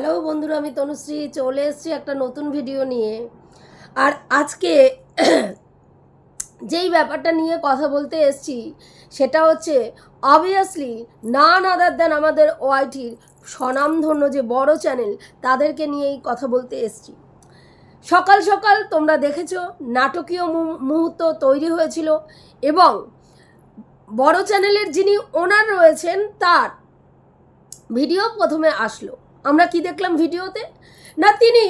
Hello বন্ধুরা, আমি তনুশ্রী। চলে এসেছি একটা নতুন ভিডিও নিয়ে। আর আজকে যেই ব্যাপারটা নিয়ে কথা বলতে এসেছি, সেটা হচ্ছে অবভিয়াসলি নান আদার দেন আমাদের ওআইটির স্বনামধন্য যে বড় চ্যানেল তাদেরকে নিয়েই কথা বলতে এসেছি। সকাল সকাল তোমরা দেখেছ, নাটকীয় মুহূর্ত তৈরি হয়েছিল এবং বড় চ্যানেলের যিনি ওনার রয়েছেন, তার ভিডিও প্রথমে আসলো। আমরা কি দেখলাম ভিডিওতে? না, তিনি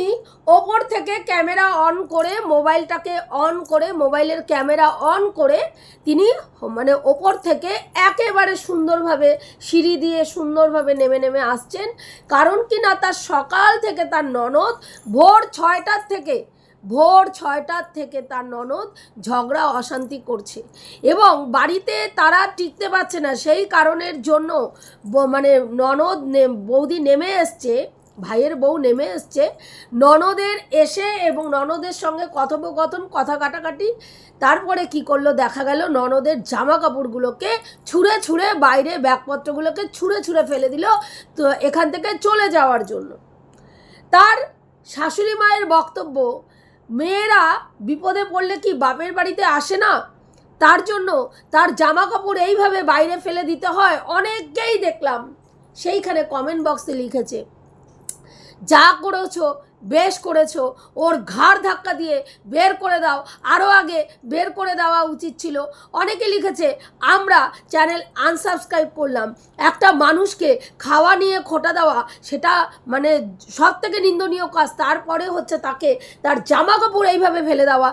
ওপর থেকে ক্যামেরা অন করে মোবাইলটাকে অন করে, মোবাইলের ক্যামেরা অন করে তিনি মানে ওপর থেকে একেবারে সুন্দরভাবে সিঁড়ি দিয়ে সুন্দরভাবে নেমে নেমে আসছেন। কারণ কি না, তার সকাল থেকে তার ননদ ভোর ছয়টার থেকে ভোর ছয়টার থেকে তার ননদ ঝগড়া, অশান্তি করছে। এবং বাড়িতে তারা টিকতে পারছে না। সেই কারণের জন্য মানে ননদ বৌদি নেমে এসছে, ভাইয়ের বউ নেমে এসছে। ননদের এসে এবং ননদের সঙ্গে কথোপকথন, কথা কাটাকাটি, তারপরে কি করল দেখা গেল, ননদের জামা কাপড়গুলোকে ছুঁড়ে ছুঁড়ে বাইরে ব্যাগপত্রগুলোকে ছুঁড়ে ছুঁড়ে ফেলে দিল, তো এখান থেকে চলে যাওয়ার জন্য। তার শাশুড়ি মায়ের বক্তব্য মেয়েরা বিপদে পড়লে কি বাপের বাড়িতে আসে না? তার জন্য তার জামা কাপড় এইভাবে বাইরে ফেলে দিতে হয়, অনেককেই দেখলাম। সেইখানে কমেন্ট বক্সে লিখেছে, যা করেছ বেশ করেছ। ওর ঘাড় ধাক্কা দিয়ে বের করে দাও। আরও আগে বের করে দেওয়া উচিত ছিল। অনেকে লিখেছে, আমরা চ্যানেল আনসাবস্ক্রাইব করলাম। একটা মানুষকে খাওয়া নিয়ে খোটা দেওয়া, সেটা মানে সব থেকে নিন্দনীয় কাজ। তারপরে হচ্ছে তাকে তার জামা কাপড় এইভাবে ফেলে দেওয়া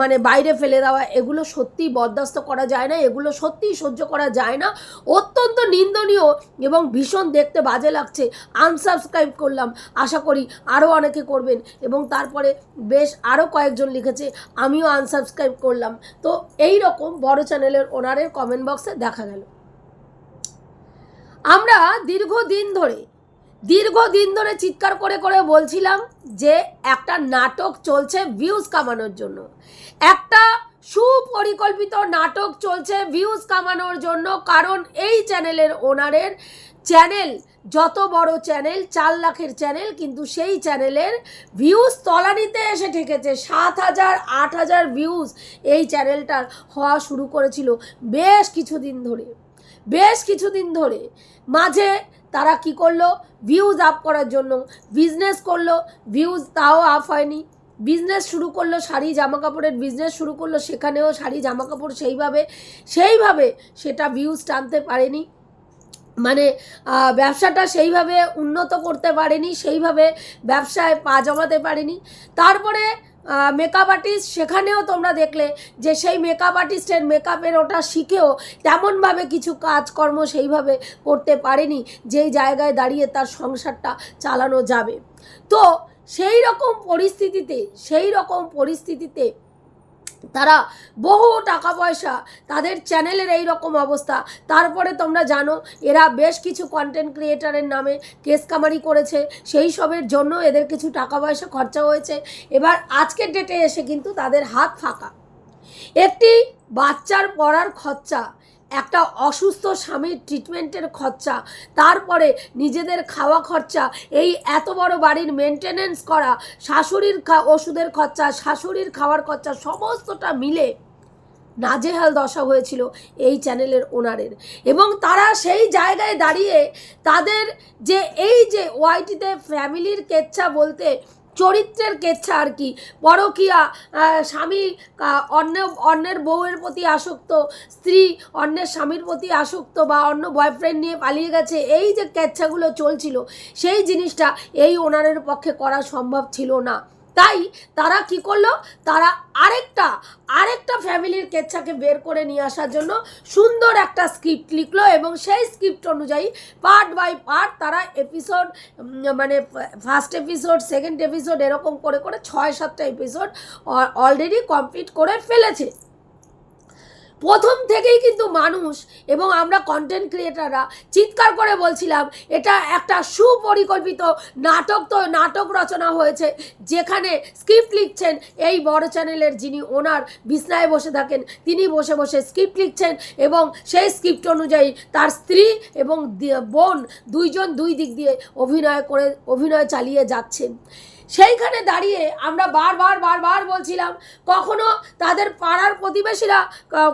মানে বাইরে ফেলে দেওয়া, এগুলো সত্যি বরদাস্ত করা যায় না। এগুলো সত্যিই সহ্য করা যায় না। অত্যন্ত নিন্দনীয় এবং ভীষণ দেখতে বাজে লাগছে। আনসাবস্ক্রাইব করলাম। আশা করি আরও অনেকে করবেন এবং তারপরে বেশ আরও কয়েকজন লিখেছে, আমিও আনসাবস্ক্রাইব করলাম। তো এই রকম বড় চ্যানেলের ওনারের কমেন্ট বক্সে দেখা গেল। আমরা দীর্ঘদিন ধরে দীর্ঘদিন ধরে চিৎকার করে করে বলছিলাম যে একটা নাটক চলছে ভিউজ কামানোর জন্য। একটা সুপরিকল্পিত নাটক চলছে ভিউজ কামানোর জন্য, কারণ এই চ্যানেলের ওনারের চ্যানেল যত বড় চ্যানেল চার লাখের চ্যানেল কিন্তু সেই চ্যানেলের ভিউজ তলানিতে এসে ঠেকেছে। সাত হাজার, আট হাজার ভিউজ এই চ্যানেলটার হওয়া শুরু করেছিল বেশ কিছুদিন ধরে। বেশ কিছুদিন ধরে। মাঝে তারা কি করল? ভিউজ আপ করার জন্য বিজনেস করল। ভিউজ তাও আপ হয়নি। বিজনেস শুরু করল শাড়ি জামা কাপড়ের বিজনেস শুরু করল। সেখানেও শাড়ি জামা কাপড় সেইভাবে সেইভাবে সেটা ভিউজ টানতে পারেনি। মানে ব্যবসাটা সেইভাবে উন্নত করতে পারেনি, সেইভাবে ব্যবসায় পা জমাতে পারেনি। তারপরে মেকআপ আর্টিস্ট সেখানেও তোমরা দেখলে যে সেই মেকআপ আর্টিস্টের মেকআপের ওটা শিখেও তেমনভাবে কিছু কাজকর্ম সেইভাবে করতে পারেনি, যেই জায়গায় দাঁড়িয়ে তার সংসারটা চালানো যাবে। তো সেই রকম পরিস্থিতিতে, সেই রকম পরিস্থিতিতে তারা বহু টাকা পয়সা তাদের চ্যানেলের এই রকম অবস্থা। তারপরে তোমরা জানো, এরা বেশ কিছু কন্টেন্ট ক্রিয়েটারের নামে কেস কামারি করেছে। সেই সবের জন্য এদের কিছু টাকা পয়সা খরচা হয়েছে। এবার আজকের ডেটে এসে কিন্তু তাদের হাত ফাঁকা। একটি বাচ্চার পড়ার খরচা একটা অসুস্থ স্বামীর ট্রিটমেন্টের খরচা, তারপরে নিজেদের খাওয়া খরচা, এই এত বড় বাড়ির মেনটেনেন্স করা, শাশুড়ির ওষুধের খরচা, শাশুড়ির খাওয়ার খরচা, সমস্তটা মিলে নাজেহাল দশা হয়েছিল এই চ্যানেলের ওনারের এবং তারা সেই জায়গায় দাঁড়িয়ে তাদের যে, এই যে ওয়াইটিতে ফ্যামিলির কেচ্ছা বলতে চরিত্রের কেচ্ছা আর কি। পরকিয়া স্বামী অন্য অন্যের বউয়ের প্রতি আসক্ত, স্ত্রী অন্যের স্বামীর প্রতি আসক্ত বা অন্য বয়ফ্রেন্ড নিয়ে পালিয়ে গেছে, এই যে কেচ্ছাগুলো চলছিল, সেই জিনিসটা এই ওনারের পক্ষে করা সম্ভব ছিল না। তাই তারা কি করল? তারা আরেকটা আরেকটা ফ্যামিলির কেচ্ছাকে বের করে নিয়ে আসার জন্য সুন্দর একটা স্ক্রিপ্ট লিখলো এবং সেই স্ক্রিপ্ট অনুযায়ী পার্ট বাই পার্ট তারা এপিসোড মানে ফার্স্ট এপিসোড, সেকেন্ড এপিসোড এরকম করে করে ছয়, সাতটা এপিসোড অলরেডি কমপ্লিট করে ফেলেছে। প্রথম থেকেই কিন্তু মানুষ এবং আমরা কন্টেন্ট ক্রিয়েটাররা চিৎকার করে বলছিলাম, এটা একটা সুপরিকল্পিত নাটক তো নাটক রচনা হয়েছে, যেখানে স্ক্রিপ্ট লিখছেন এই বড় চ্যানেলের যিনি ওনার বিছনায় বসে থাকেন, তিনি বসে বসে স্ক্রিপ্ট লিখছেন এবং সেই স্ক্রিপ্ট অনুযায়ী তার স্ত্রী এবং বোন দুইজন দুই দিক দিয়ে অভিনয় করে, অভিনয় চালিয়ে যাচ্ছেন। সেইখানে দাঁড়িয়ে আমরা বারবার বারবার বলছিলাম, কখনো তাদের পাড়ার প্রতিবেশীরা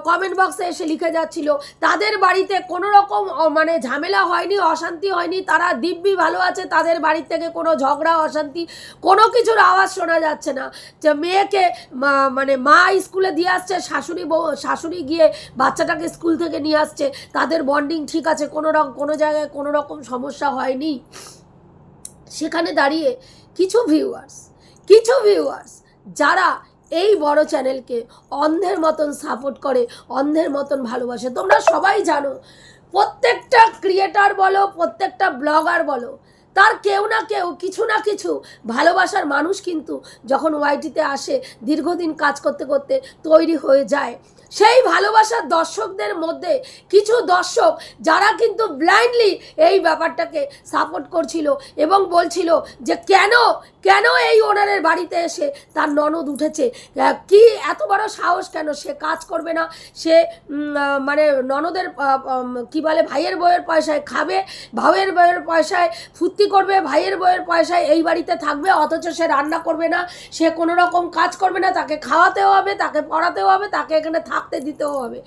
কমেন্ট বক্সে এসে লিখে যাচ্ছিল, তাদের বাড়িতে কোনো রকম মানে ঝামেলা হয়নি, অশান্তি হয়নি, তারা দিব্যি ভালো আছে, তাদের বাড়ির থেকে কোনো ঝগড়া, অশান্তি, কোনো কিছুর আওয়াজ শোনা যাচ্ছে না। যে মেয়েকে মানে মা স্কুলে দিয়ে আসছে, শাশুড়ি বউ, শাশুড়ি গিয়ে বাচ্চাটাকে স্কুল থেকে নিয়ে আসছে, তাদের বন্ডিং ঠিক আছে, কোনো রকম, কোনো জায়গায় কোনো রকম সমস্যা হয়নি। সেখানে দাঁড়িয়ে কিছু ভিউয়ার্স কিছু ভিউয়ার্স যারা এই বড় চ্যানেলকে অন্ধের মতন সাপোর্ট করে, অন্ধের মতন ভালোবাসে। তোমরা সবাই জানো, প্রত্যেকটা ক্রিয়েটার বলো, প্রত্যেকটা ব্লগার বলো, তার কেউ না কেউ, কিছু না কিছু ভালোবাসার মানুষ কিন্তু যখন ওয়াইটিতে আসে, দীর্ঘদিন কাজ করতে করতে তৈরি হয়ে যায়। সেই ভালোবাসার দর্শকদের মধ্যে কিছু দর্শক যারা কিন্তু ব্লাইন্ডলি এই ব্যাপারটাকে সাপোর্ট করছিল এবং বলছিল যে কেন কেন এই ওনারের বাড়িতে এসে তার ননদ উঠেছে? কি এত বড় সাহস কেন? সে কাজ করবে না? সে মানে ননদের কি বলে, ভাইয়ের বইয়ের পয়সায় খাবে ভাইয়ের বইয়ের পয়সায় ফুর্তি করবে, ভাইয়ের বইয়ের পয়সায় এই বাড়িতে থাকবে, অথচ সে রান্না করবে না, সে কোনো রকম কাজ করবে না, তাকে খাওয়াতেও হবে, তাকে পড়াতেও হবে, তাকে এখানে থাকতে দিতেও হবে।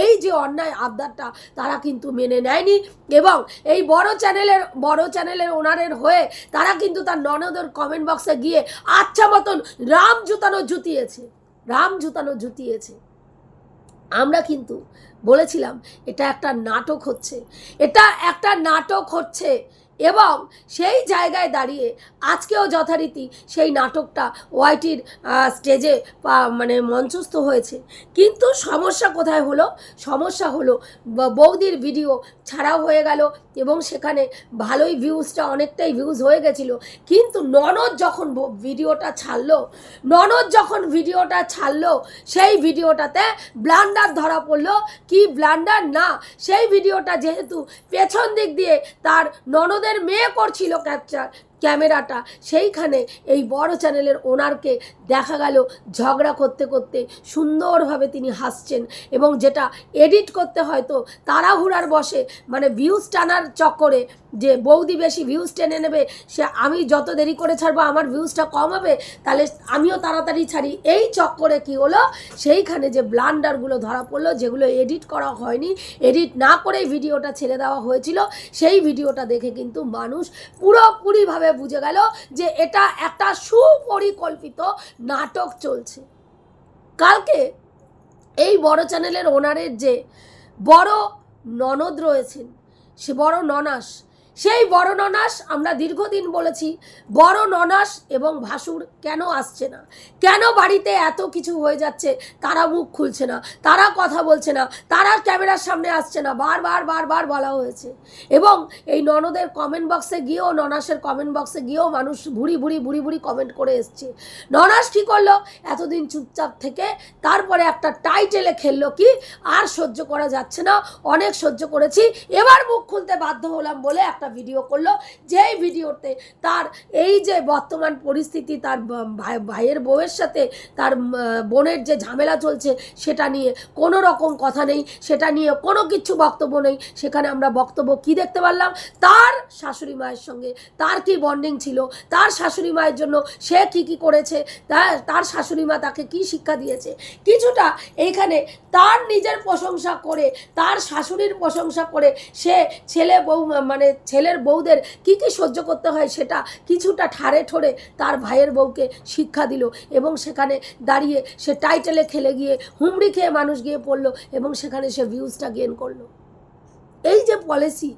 এই যে অন্যায় আবদারটা তারা কিন্তু মেনে নেয়নি এবং এই বড় চ্যানেলের বড় চ্যানেলের ওনারের হয়ে তারা কিন্তু তার ননদের কমেন্ট বক্সে গিয়ে আচ্ছা মতন রাম জুতানো জুতিয়েছে। রাম জুতানো জুতিয়েছে। আমরা কিন্তু বলেছিলাম, এটা একটা নাটক হচ্ছে। এটা একটা নাটক হচ্ছে। এবং সেই জায়গায় দাঁড়িয়ে আজকেও যথারীতি সেই নাটকটা ওয়াইটির স্টেজে মানে মঞ্চস্থ হয়েছে। কিন্তু সমস্যা কোথায় হলো? সমস্যা হলো বৌদির ভিডিও ছাড়াও হয়ে গেল এবং সেখানে ভালোই ভিউজটা অনেকটাই ভিউজ হয়ে গেছিল। কিন্তু ননদ যখন ভিডিওটা ছাড়লো, ননদ যখন ভিডিওটা ছাড়লো, সেই ভিডিওটাতে ব্লান্ডার ধরা পড়ল। কি ব্লান্ডার না, সেই ভিডিওটা যেহেতু পেছন দিক দিয়ে তার ননদের মেয়ে করছিল ক্যাপচার ক্যামেরাটা সেইখানে এই বড় চ্যানেলের ওনারকে দেখা গেল ঝগড়া করতে করতে সুন্দরভাবে তিনি হাসছেন এবং যেটা এডিট করতে হয়তো তাড়াহুড়ার বসে মানে ভিউজ টানার চক্করে যে বৌদি বেশি ভিউজ টেনে নেবে, সে আমি যত দেরি করে ছাড়বো আমার ভিউজটা কম হবে, তাহলে আমিও তাড়াতাড়ি ছাড়ি। এই চক্করে কি হলো? সেইখানে যে ব্লান্ডারগুলো ধরা পড়ল, যেগুলো এডিট করা হয়নি, এডিট না করেই ভিডিওটা ছেড়ে দেওয়া হয়েছিল, সেই ভিডিওটা দেখে কিন্তু মানুষ পুরোপুরিভাবে বুঝে গেল যে এটা একটা সুপরিকল্পিত নাটক চলছে। কালকে এই বড় চ্যানেলের ওনারের যে বড় ননদ রয়েছেন, সে বড় ননাস সেই বড় ননাস আমরা দীর্ঘদিন বলেছি, বড় ননাস এবং ভাসুর কেন আসছে না? কেন বাড়িতে এত কিছু হয়ে যাচ্ছে? তারা মুখ খুলছে না, তারা কথা বলছে না, তারা ক্যামেরার সামনে আসছে না বারবার বারবার বলা হয়েছে। এবং এই ননদের কমেন্ট বক্সে গিয়েও, ননাসের কমেন্ট বক্সে গিয়েও মানুষ ভুড়ি ভুড়ি ভুড়ি ভুড়ি কমেন্ট করে এসছে। ননাস কী করল? এতদিন চুপচাপ থেকে তারপরে একটা টাইটেলে খেললো কি, আর সহ্য করা যাচ্ছে না, অনেক সহ্য করেছি, এবার মুখ খুলতে বাধ্য হলাম বলে একটা ভিডিও করল, যেই ভিডিওতে তার এই যে বর্তমান পরিস্থিতি, তার ভাইয়ের বউয়ের সাথে তার বোনের যে ঝামেলা চলছে, সেটা নিয়ে কোনো রকম কথা নেই, সেটা নিয়ে কোনো কিছু বক্তব্য নেই। সেখানে আমরা বক্তব্য কি দেখতে পারলাম? তার শাশুড়ি মায়ের সঙ্গে তার কি বন্ডিং ছিল? তার শাশুড়ি মায়ের জন্য সে কি কি করেছে? তার শাশুড়ি মা তাকে কি শিক্ষা দিয়েছে? কিছুটা এইখানে তার নিজের প্রশংসা করে, তার শাশুড়ির প্রশংসা করে সে ছেলে বউ মানে ছেলের বউদের কি কি সহ্য করতে হয় সেটা কিছুটা ঠারে ঠোরে তার ভাইয়ের বউকে শিক্ষা দিল এবং সেখানে দাঁড়িয়ে সে টাইটেলে খেলে গিয়ে হুমড়ি খেয়ে মানুষ গিয়ে পড়ল এবং সেখানে সে ভিউজটা গেন করল। এই যে পলিসি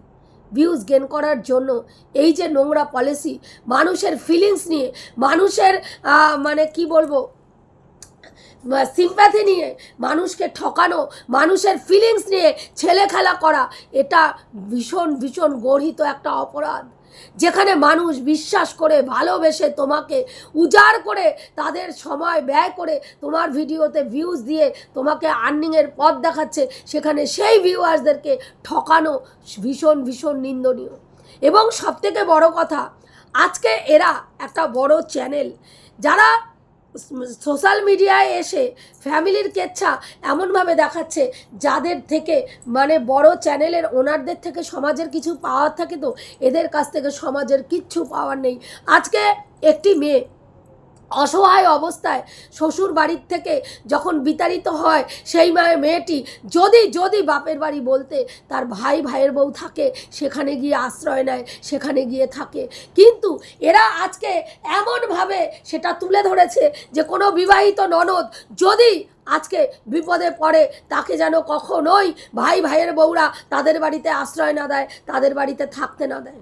ভিউজ গেন করার জন্য, এই যে নোংরা পলিসি মানুষের ফিলিংস নিয়ে, মানুষের মানে কি বলব সিম্প্যাথি নিয়ে মানুষকে ঠকানো, মানুষের ফিলিংস নিয়ে ছেলে খেলা করা, এটা ভীষণ ভীষণ গর্হিত একটা অপরাধ। যেখানে মানুষ বিশ্বাস করে, ভালোবেসে তোমাকে উজাড় করে, তাদের সময় ব্যয় করে তোমার ভিডিওতে ভিউজ দিয়ে তোমাকে আর্নিংয়ের পথ দেখাচ্ছে, সেখানে সেই ভিউয়ার্সদেরকে ঠকানো ভীষণ ভীষণ নিন্দনীয়। এবং সবথেকে বড় কথা, আজকে এরা একটা বড় চ্যানেল যারা সোশ্যাল মিডিয়ায় এসে ফ্যামিলির কেচ্ছা এমনভাবে দেখাচ্ছে, যাদের থেকে মানে বড় চ্যানেলের ওনারদের থেকে সমাজের কিছু পাওয়ার থাকে তো, এদের কাছ থেকে সমাজের কিচ্ছু পাওয়ার নেই। আজকে একটি মেয়ে অসহায় অবস্থায় শ্বশুর বাড়ির থেকে যখন বিতাড়িত হয়, সেই মেয়েটি যদি যদি বাপের বাড়ি বলতে তার ভাই, ভাইয়ের বউ থাকে, সেখানে গিয়ে আশ্রয় নেয়, সেখানে গিয়ে থাকে। কিন্তু এরা আজকে এমনভাবে সেটা তুলে ধরেছে যে কোনো বিবাহিত ননদ যদি আজকে বিপদে পড়ে, তাকে যেন কখনোই ভাই, ভাইয়ের বউরা তাদের বাড়িতে আশ্রয় না দেয়, তাদের বাড়িতে থাকতে না দেয়।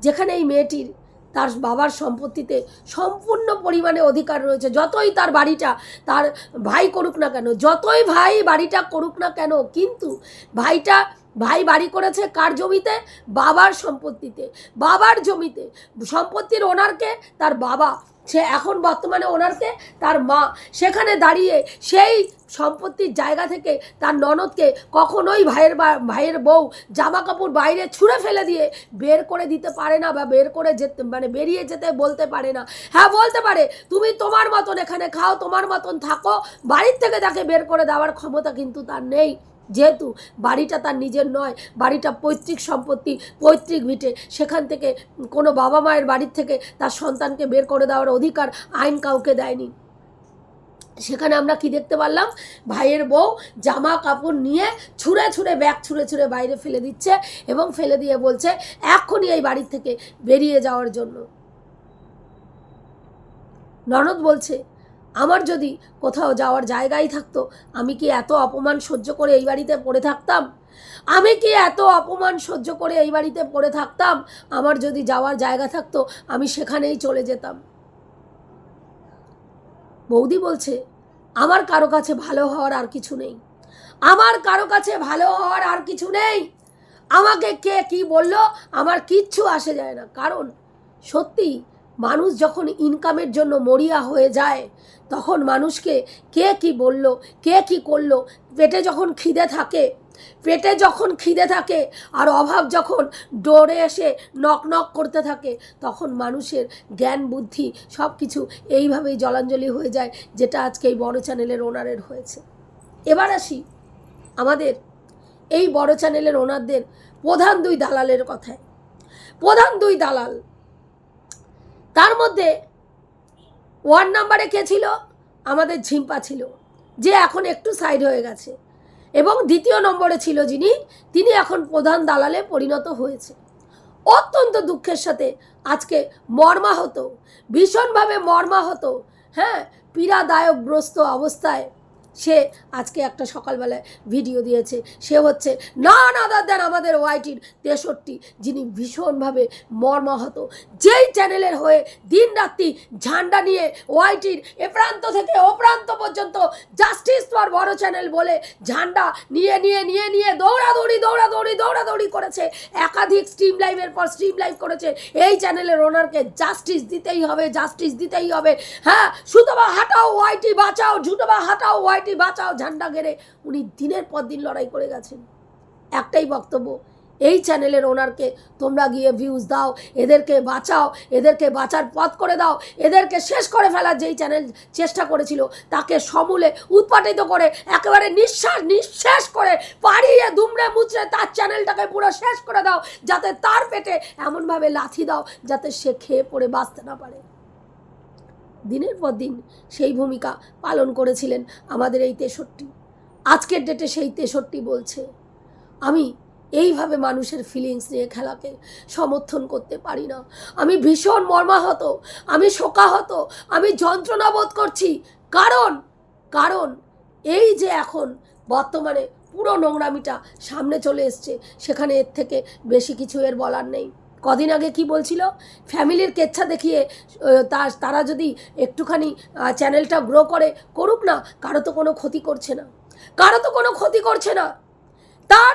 যেখানে এই মেয়েটির তার বাবার সম্পত্তিতে সম্পূর্ণ পরিমাণে অধিকার রয়েছে। যতই তার বাড়িটা তার ভাই করুক না কেন, যতই ভাই বাড়িটা করুক না কেন, কিন্তু ভাইটা ভাই বাড়ি করেছে কার জমিতে? বাবার সম্পত্তিতে। বাবার জমিতে। সম্পত্তির ওনারকে তার বাবা। সে এখন বর্তমানে ওনারকে তার মা। সেখানে দাঁড়িয়ে সেই সম্পত্তির জায়গা থেকে তার ননদকে কখনোই ভাইয়ের ভাইয়ের বউ জামা কাপড় বাইরে ছুঁড়ে ফেলে দিয়ে বের করে দিতে পারে না বা বের করে যেতে মানে বেরিয়ে যেতে বলতে পারে না। হ্যাঁ বলতে পারে, তুমি তোমার মতন এখানে খাও, তোমার মতন থাকো। বাড়ির থেকে তাকে বের করে দেওয়ার ক্ষমতা কিন্তু তার নেই। যেহেতু বাড়িটা তার নিজের নয়, বাড়িটা পৈতৃক সম্পত্তি, পৈতৃক ভিটে। সেখান থেকে কোনো বাবা মায়ের বাড়ির থেকে তার সন্তানকে বের করে দেওয়ার অধিকার আইন কাউকে দেয়নি। সেখানে আমরা কি দেখতে পারলাম? ভাইয়ের বউ জামা কাপড় নিয়ে ছুঁড়ে ছুঁড়ে ব্যাগ ছুঁড়ে ছুঁড়ে বাইরে ফেলে দিচ্ছে এবং ফেলে দিয়ে বলছে, এক্ষুনি এই বাড়ির থেকে বেরিয়ে যাওয়ার জন্য। ননদ বলছে, আমার যদি কোথাও যাওয়ার জায়গাই থাকতো, আমি কি এত অপমান সহ্য করে এই বাড়িতে পড়ে থাকতাম? আমি কি এত অপমান সহ্য করে এই বাড়িতে পড়ে থাকতাম? আমার যদি যাওয়ার জায়গা থাকতো, আমি সেখানেই চলে যেতাম। বৌদি বলছে আমার কারও কাছে ভালো হওয়ার আর কিছু নেই। আমার কারও কাছে ভালো হওয়ার আর কিছু নেই। আমাকে কে কি বলল আমার কিচ্ছু আসে যায় না। কারণ সত্যি মানুষ যখন ইনকামের জন্য মরিয়া হয়ে যায়, তখন মানুষকে কে কি বলল, কে কি করল, পেটে যখন খিদে থাকে পেটে যখন খিদে থাকে আর অভাব যখন ডোরে এসে নক নক করতে থাকে, তখন মানুষের জ্ঞান, বুদ্ধি সব কিছু এইভাবেই জলাঞ্জলি হয়ে যায়, যেটা আজকে এই বড় চ্যানেলের ওনারের হয়েছে। এবার আসি আমাদের এই বড় চ্যানেলের ওনারদের প্রধান দুই দালালের কথায়। প্রধান দুই দালাল, তার মধ্যে ওয়ার্ড নাম্বারে কে ছিল? আমাদের ঝিম্পা ছিল, যে এখন একটু সাইড হয়ে গেছে। এবং দ্বিতীয় নম্বরে ছিল যিনি, তিনি এখন প্রধান দালালে পরিণত হয়েছে। অত্যন্ত দুঃখের সাথে আজকে মর্মাহত, ভীষণভাবে মর্মাহত হ্যাঁ পীড়াদায়কগ্রস্ত অবস্থায় সে আজকে একটা সকালবেলায় ভিডিও দিয়েছে। সে হচ্ছে না না দেন আমাদের ওয়াইটির তেষট্টি, যিনি ভীষণভাবে মর্মাহত। যেই চ্যানেলের হয়ে দিন রাত্রি ঝান্ডা নিয়ে ওয়াইটির এ প্রান্ত থেকে ও প্রান্ত পর্যন্ত জাস্টিস ফর বড় চ্যানেল বলে ঝান্ডা নিয়ে নিয়ে নিয়ে নিয়ে দৌড়াদৌড়ি দৌড়াদৌড়ি দৌড়াদৌড়ি করেছে। একাধিক স্ট্রিম লাইভের পর স্ট্রিম লাইভ করেছে। এই চ্যানেলের ওনারকে জাস্টিস দিতেই হবে জাস্টিস দিতেই হবে। হ্যাঁ সুতবা হাঁটাও ওয়াইটি বাঁচাও ঝুটবা হাঁটাও ওয়াইটি বাঁচাও, ঝান্ডা গেড়ে। উনি দিনের পর দিন লড়াই করে গেছেন। একটাই বক্তব্য, এই চ্যানেলের ওনারকে তোমরা গিয়ে ভিউজ দাও, এদেরকে বাঁচাও, এদেরকে বাঁচার পথ করে দাও, এদেরকে শেষ করে ফেলার যেই চ্যানেল চেষ্টা করেছিল, তাকে সমূলে উৎপাটিত করে, একেবারে নিঃশ্বাস নিঃশ্বাস করে পাড়িয়ে দুমড়ে মুচড়ে তার চ্যানেলটাকে পুরো শেষ করে দাও, যাতে তার পেটে এমনভাবে লাথি দাও, যাতে সে খেয়ে পড়ে, বাঁচতে না পারে। দিনের পর দিন সেই ভূমিকা পালন করেছিলেন আমাদের এই তেষট্টি। আজকের ডেটে সেই তেষট্টি বলছে। আমি এইভাবে মানুষের ফিলিংস নিয়ে খেলাকে সমর্থন করতে পারি না। আমি ভীষণ মর্মাহত, আমি শোকাহত, আমি যন্ত্রণা বোধ করছি। কারণ কারণ এই যে এখন বর্তমানে পুরো নোংরামিটা সামনে চলে এসছে, সেখানে এর থেকে বেশি কিছু এর বলার নেই। কদিন আগে কি বলছিল? ফ্যামিলির কেচ্ছা দেখিয়ে তারা যদি একটুখানি চ্যানেলটা গ্রো করে, করুক না, কারও তো কোনো ক্ষতি করছে না। কারও তো কোনো ক্ষতি করছে না। তার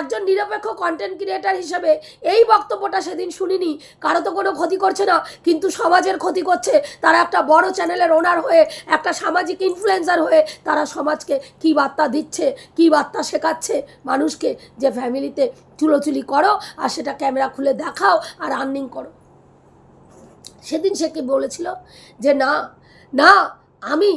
একজন নিরপেক্ষ কন্টেন্ট ক্রিয়েটার হিসেবে এই বক্তব্যটা সেদিন শুনিনি। কারও তো কোনো ক্ষতি করছে না, কিন্তু সমাজের ক্ষতি করছে। তারা একটা বড় চ্যানেলের ওনার হয়ে, একটা সামাজিক ইনফ্লুয়েন্সার হয়ে, তারা সমাজকে কি বার্তা দিচ্ছে, কি বার্তা শেখাচ্ছে? মানুষকে যে ফ্যামিলিতে চুলোচুলি করো আর সেটা ক্যামেরা খুলে দেখাও আর আর্নিং করো। সেদিন সে কি বলেছিল যে, না না, আমি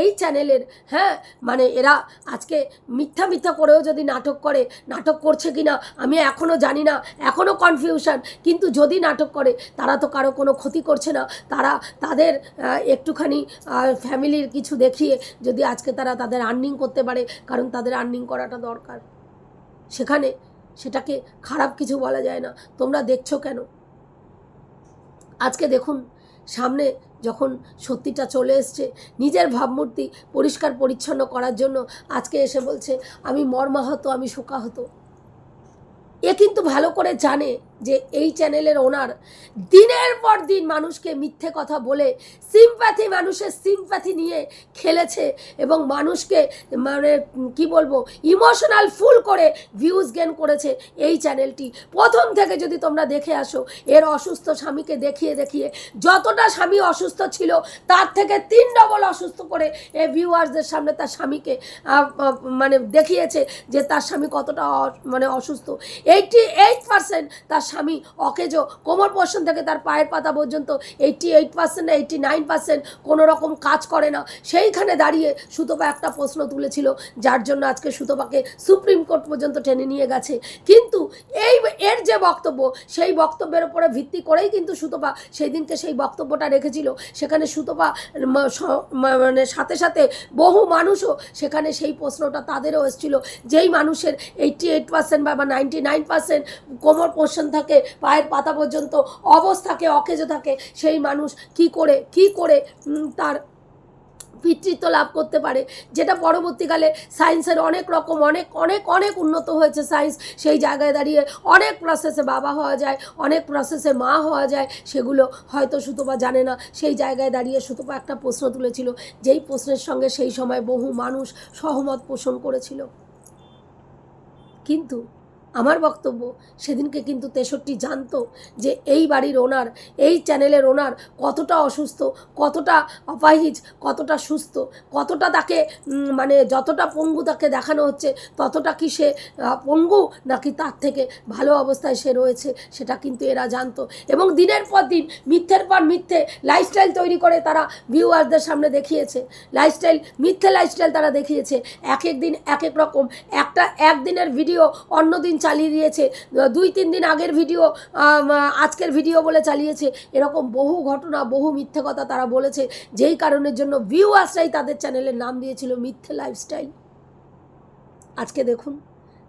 এই চ্যানেলের হ্যাঁ মানে এরা আজকে মিথ্যা মিথ্যা করেও যদি নাটক করে, নাটক করছে কি না আমি এখনও জানি না এখনও কনফিউশন কিন্তু যদি নাটক করে, তারা তো কারও কোনো ক্ষতি করছে না। তারা তাদের একটুখানি ফ্যামিলির কিছু দেখিয়ে যদি আজকে তারা তাদের আর্নিং করতে পারে, কারণ তাদের আর্নিং করাটা দরকার। সেখানে সেটাকে খারাপ কিছু বলা যায় না। তোমরা দেখছ কেন? আজকে দেখুন, সামনে যখন সত্যিটা চলে এসছে, নিজের ভাবমূর্তি পরিষ্কার পরিচ্ছন্ন করার জন্য আজকে এসে বলছে, আমি মর্মাহত, আমি শোকাহত। এ কিন্তু ভালো করে জানে যে এই চ্যানেলের ওনার দিনের পর দিন মানুষকে মিথ্যে কথা বলে সিম্প্যাথি মানুষের সিম্প্যাথি নিয়ে খেলেছে এবং মানুষকে মানে কি বলব ইমোশনাল ফুল করে ভিউজ গেন করেছে এই চ্যানেলটি। প্রথম থেকে যদি তোমরা দেখে আসো, এর অসুস্থ স্বামীকে দেখিয়ে দেখিয়ে যতটা স্বামী অসুস্থ ছিল, তার থেকে তিন ডবল অসুস্থ করে এ ভিউয়ার্সদের সামনে তার স্বামীকে মানে দেখিয়েছে যে তার স্বামী কতটা মানে অসুস্থ। এইটি এইট পার্সেন্ট তার স্বামী অকেজ কোমর পোর্শন থেকে তার পায়ের পাতা পর্যন্ত eighty eight percent eighty nine percent কোনো রকম কাজ করে না। সেইখানে দাঁড়িয়ে সুতপা একটা প্রশ্ন তুলেছিল, যার জন্য আজকে সুতপাকে সুপ্রিম কোর্ট পর্যন্ত টেনে নিয়ে গেছে। কিন্তু এই এর যে বক্তব্য, সেই বক্তব্যের উপরে ভিত্তি করেই কিন্তু সুতপা সেই দিনকে সেই বক্তব্যটা রেখেছিল। সেখানে সুতপা মানে সাথে সাথে বহু মানুষও সেখানে সেই প্রশ্নটা তাদেরও এসেছিল, যেই মানুষের এইটটি এইট পার্সেন্ট বা নাইনটি নাইন পার্সেন্ট কোমর পোর্শন থাকে, পায়ের পাতা পর্যন্ত অবস থাকে, অকেজো থাকে, সেই মানুষ কি করে কি করে তার পিতৃত্ব লাভ করতে পারে? যেটা পরবর্তীকালে সায়েন্সের অনেক রকম, অনেক অনেক অনেক উন্নত হয়েছে সায়েন্স। সেই জায়গায় দাঁড়িয়ে অনেক প্রসেসে বাবা হওয়া যায়, অনেক প্রসেসে মা হওয়া যায়, সেগুলো হয়তো সুতপা জানে না। সেই জায়গায় দাঁড়িয়ে সুতপা একটা প্রশ্ন তুলেছিল, যেই প্রশ্নের সঙ্গে সেই সময় বহু মানুষ সহমত পোষণ করেছিল। কিন্তু আমার বক্তব্য সেদিনকে কিন্তু তেষট্টি জানতো যে এই বাড়ির ওনার, এই চ্যানেলের ওনার কতটা অসুস্থ, কতটা অপাহিজ, কতটা সুস্থ, কতটা তাকে মানে যতটা পঙ্গু তাকে দেখানো হচ্ছে, ততটা কি সে পঙ্গু নাকি তার থেকে ভালো অবস্থায় সে রয়েছে সেটা কিন্তু এরা জানতো। এবং দিনের পর দিন, মিথ্যের পর মিথ্যে লাইফস্টাইল তৈরি করে তারা ভিউয়ার্সদের সামনে দেখিয়েছে। লাইফস্টাইল মিথ্যে লাইফস্টাইল তারা দেখিয়েছে। এক এক দিন এক এক রকম। একটা একদিনের ভিডিও অন্য দিন চালিয়ে দিয়েছে। দুই, তিন দিন আগের ভিডিও আজকের ভিডিও বলে চালিয়েছে। এরকম বহু ঘটনা, বহু মিথ্যে কথা তারা বলেছে। যেই কারণের জন্য ভিউয়ার্সরাই তাদের চ্যানেলের নাম দিয়েছিল মিথ্যে লাইফস্টাইল। আজকে দেখুন,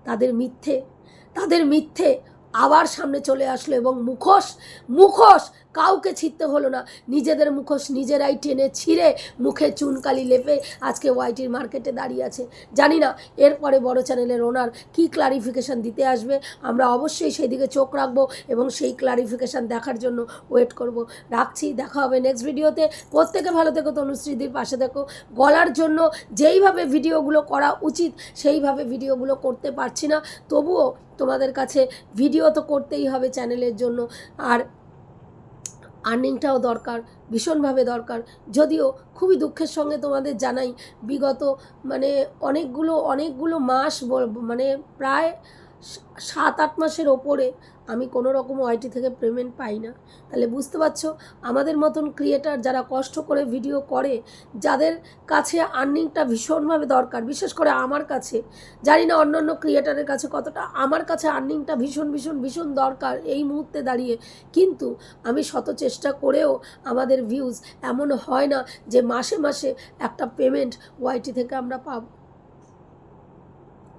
তাদের মিথ্যে তাদের মিথ্যে আবার সামনে চলে আসলো এবং মুখোশ মুখোশ কাউকে ছিঁড়তে হলো না। নিজেদের মুখোশ নিজেরাই টেনে ছিঁড়ে মুখে চুনকালি লেপে আজকে ওয়াইটির মার্কেটে দাঁড়িয়ে আছে। জানি না, এরপরে বড় চ্যানেলের ওনার কি ক্লারিফিকেশান দিতে আসবে। আমরা অবশ্যই সেই দিকে চোখ রাখব এবং সেই ক্লারিফিকেশান দেখার জন্য ওয়েট করব। রাখছি, দেখা হবে নেক্সট ভিডিওতে প্রত্যেকে ভালো থেকো, তনুশ্রীদির পাশে দেখো। গলার জন্য যেইভাবে ভিডিওগুলো করা উচিত, সেইভাবে ভিডিওগুলো করতে পারছি না। তবুও তোমাদের কাছে ভিডিও তো করতেই হবে চ্যানেলের জন্য। আর আর্নিংটাও দরকার, ভীষণভাবে দরকার। যদিও খুবই দুঃখের সঙ্গে তোমাদের জানাই, বিগত মানে অনেকগুলো অনেকগুলো মাস মানে প্রায় সাত আট মাসের ওপরে আমি কোনো রকম ওয়াইটি থেকে পেমেন্ট পাই না। তাহলে বুঝতে পারছ, আমাদের মতন ক্রিয়েটার যারা কষ্ট করে ভিডিও করে, যাদের কাছে আর্নিংটা ভীষণভাবে দরকার, বিশেষ করে আমার কাছে, জানি না অন্য অন্য ক্রিয়েটারের কাছে কতটা, আমার কাছে আর্নিংটা ভীষণ ভীষণ ভীষণ দরকার এই মুহূর্তে দাঁড়িয়ে। কিন্তু আমি শত চেষ্টা করেও আমাদের ভিউজ এমন হয় না যে মাসে মাসে একটা পেমেন্ট ওয়াইটি থেকে আমরা পাবো।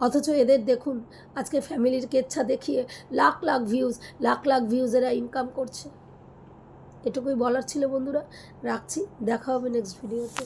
অথচ এদের দেখুন, আজকে ফ্যামিলির কেচ্ছা দেখিয়ে লাখ লাখ ভিউজ লাখ লাখ ভিউজ এরা ইনকাম করছে। এটুকুই বলার ছিল বন্ধুরা, রাখছি, দেখা হবে নেক্সট ভিডিওতে